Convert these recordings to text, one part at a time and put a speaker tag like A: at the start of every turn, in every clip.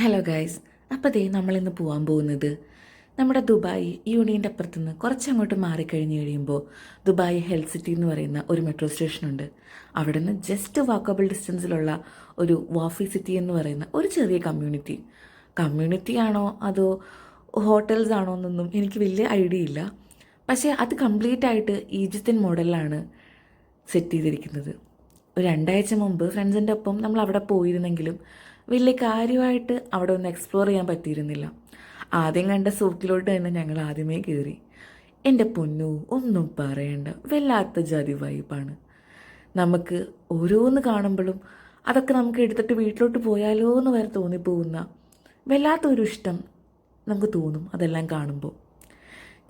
A: Hello guys അപ്പോൾ ദേ നമ്മളിന്ന് പോകാൻ പോകുന്നത് നമ്മുടെ ദുബായ് യൂണിയന്റെ അപ്പുറത്തുനിന്ന് കുറച്ചങ്ങോട്ട് മാറിക്കഴിഞ്ഞ് കഴിയുമ്പോൾ ദുബായ് ഹെൽത്ത് സിറ്റി എന്ന് പറയുന്ന ഒരു മെട്രോ സ്റ്റേഷനുണ്ട് അവിടെ നിന്ന് ജസ്റ്റ് വാക്കബിൾ ഡിസ്റ്റൻസിലുള്ള ഒരു വാഫി സിറ്റി എന്ന് പറയുന്ന ഒരു ചെറിയ കമ്മ്യൂണിറ്റി കമ്മ്യൂണിറ്റി ആണോ അതോ ഹോട്ടൽസ് ആണോ എന്നൊന്നും എനിക്ക് വലിയ ഐഡിയ ഇല്ല. പക്ഷേ അത് കംപ്ലീറ്റ് ആയിട്ട് ഈജിപ്ത്യൻ മോഡലിലാണ് സെറ്റ് ചെയ്തിരിക്കുന്നത്. ഒരു രണ്ടാഴ്ച മുമ്പ് ഫ്രണ്ട്സിന്റെ ഒപ്പം നമ്മൾ അവിടെ പോയിരുന്നെങ്കിലും വലിയ കാര്യമായിട്ട് അവിടെ ഒന്ന് എക്സ്പ്ലോർ ചെയ്യാൻ പറ്റിയിരുന്നില്ല. ആദ്യം കണ്ട സൂക്കിലോട്ട് തന്നെ ഞങ്ങൾ ആദ്യമേ കയറി എന്റെ പൊന്നു ഒന്നും പറയണ്ട. വല്ലാത്ത ജാതി വൈബാണ് നമുക്ക് ഓരോന്ന് കാണുമ്പോഴും അതൊക്കെ നമുക്ക് എടുത്തിട്ട് വീട്ടിലോട്ട് പോയാലോ എന്ന് വരെ തോന്നിപ്പോകുന്ന വല്ലാത്തൊരു ഇഷ്ടം നമുക്ക് തോന്നും അതെല്ലാം കാണുമ്പോൾ.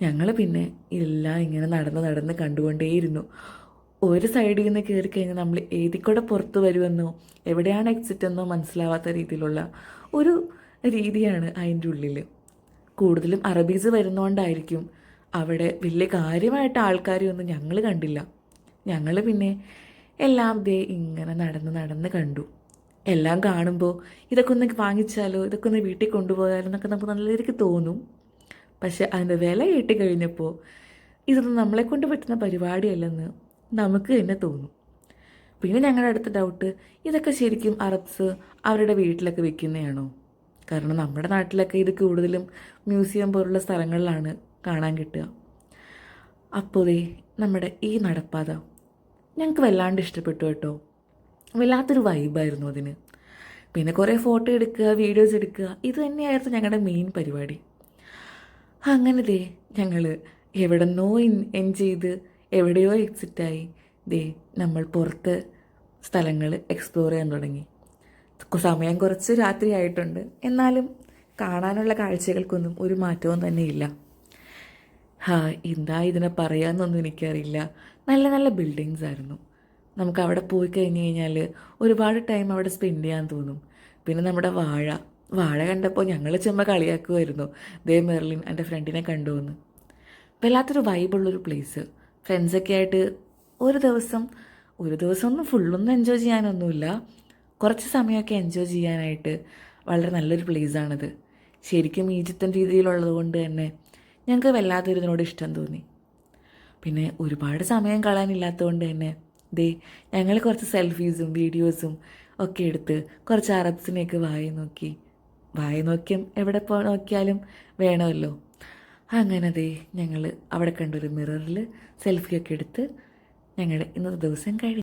A: ഞങ്ങൾ പിന്നെ എല്ലാം ഇങ്ങനെ നടന്ന് നടന്ന് കണ്ടുകൊണ്ടേയിരുന്നു. ഒരു സൈഡിൽ നിന്ന് കയറി കഴിഞ്ഞാൽ നമ്മൾ ഏതിക്കൂടെ പുറത്ത് വരുമെന്നോ എവിടെയാണ് എക്സിറ്റ് എന്നോ മനസ്സിലാവാത്ത രീതിയിലുള്ള ഒരു രീതിയാണ് അതിന്റെ ഉള്ളിൽ. കൂടുതലും അറബീസ് വരുന്നതുകൊണ്ടായിരിക്കും അവിടെ വലിയ കാര്യമായിട്ട് ആൾക്കാരെയൊന്നും ഞങ്ങൾ കണ്ടില്ല. ഞങ്ങൾ പിന്നെ എല്ലാം ദേ ഇങ്ങനെ നടന്ന് നടന്ന് കണ്ടു. എല്ലാം കാണുമ്പോൾ ഇതൊക്കെ ഒന്ന് വാങ്ങിച്ചാലോ ഇതൊക്കെ ഒന്ന് വീട്ടിൽ കൊണ്ടുപോയാലോ എന്നൊക്കെ നമുക്ക് നല്ല രീതിക്ക് തോന്നും. പക്ഷെ അതിന്റെ വില കേട്ട് കഴിഞ്ഞപ്പോൾ ഇതൊന്നും നമ്മളെ കൊണ്ട് പറ്റുന്ന പരിപാടിയല്ലെന്ന് നമുക്ക് തന്നെ തോന്നും. പിന്നെ ഞങ്ങളുടെ അടുത്ത ഡൗട്ട് ഇതൊക്കെ ശരിക്കും അറബ്സ് അവരുടെ വീട്ടിലൊക്കെ വെക്കുന്നതാണോ? കാരണം നമ്മുടെ നാട്ടിലൊക്കെ ഇത് കൂടുതലും മ്യൂസിയം പോലുള്ള സ്ഥലങ്ങളിലാണ് കാണാൻ കിട്ടുക. അപ്പോഴേ നമ്മുടെ ഈ നടപ്പാത ഞങ്ങൾക്ക് വല്ലാണ്ട് ഇഷ്ടപ്പെട്ടു കേട്ടോ. വല്ലാത്തൊരു വൈബായിരുന്നു അതിന്. പിന്നെ കുറേ ഫോട്ടോ എടുക്കുക വീഡിയോസ് എടുക്കുക ഇത് തന്നെയായിരുന്നു ഞങ്ങളുടെ മെയിൻ പരിപാടി. അങ്ങനെ ദേ ഞങ്ങൾ എവിടെന്നോ എൻ ചെയ്ത് എവിടെയോ എക്സിറ്റായി ദേ നമ്മൾ പുറത്ത് സ്ഥലങ്ങൾ എക്സ്പ്ലോർ ചെയ്യാൻ തുടങ്ങി. സമയം കുറച്ച് രാത്രി ആയിട്ടുണ്ട്. എന്നാലും കാണാനുള്ള കാഴ്ചകൾക്കൊന്നും ഒരു മാറ്റവും തന്നെ ഇല്ല. ഹാ എന്താ ഇതിനെ പറയാമെന്നൊന്നും എനിക്കറിയില്ല. നല്ല നല്ല ബിൽഡിങ്സ് ആയിരുന്നു. നമുക്ക് അവിടെ പോയി കഴിഞ്ഞ് കഴിഞ്ഞാൽ ഒരുപാട് ടൈം അവിടെ സ്പെൻഡ് ചെയ്യാൻ തോന്നും. പിന്നെ നമ്മുടെ വാഴ. വാഴ കണ്ടപ്പോൾ ഞങ്ങൾ ചുമ്മാ കളിയാക്കുമായിരുന്നു ദേ മെർലിൻ എന്റെ ഫ്രണ്ടിനെ കണ്ടുവന്ന്. വല്ലാത്തൊരു വൈബുള്ളൊരു പ്ലേസ് ഫ്രണ്ട്സൊക്കെ ആയിട്ട് ഒരു ദിവസം ഒരു ദിവസം ഒന്നും ഫുള്ളൊന്നും എൻജോയ് ചെയ്യാനൊന്നുമില്ല. കുറച്ച് സമയമൊക്കെ എൻജോയ് ചെയ്യാനായിട്ട് വളരെ നല്ലൊരു പ്ലേസാണിത് ശരിക്കും ഈജിപ്തൻ രീതിയിലുള്ളത് കൊണ്ട് തന്നെ ഞങ്ങൾക്ക് വല്ലാത്തൊരു ഇതിനോട് ഇഷ്ടം തോന്നി. പിന്നെ ഒരുപാട് സമയം കളയാനില്ലാത്തതുകൊണ്ട് തന്നെ ദേ ഞങ്ങൾ കുറച്ച് സെൽഫീസും വീഡിയോസും ഒക്കെ എടുത്ത് കുറച്ച് അറബ്സിനെയൊക്കെ വായി നോക്കി. വായി നോക്കിയും എവിടെ പോ നോക്കിയാലും വേണമല്ലോ. അങ്ങനെ ദേ ഞങ്ങൾ അവിടെ കണ്ടൊരു മിററിൽ സെൽഫിയൊക്കെ എടുത്ത് ഞങ്ങൾ ഇന്നത്തെ ദിവസം കഴിഞ്ഞു.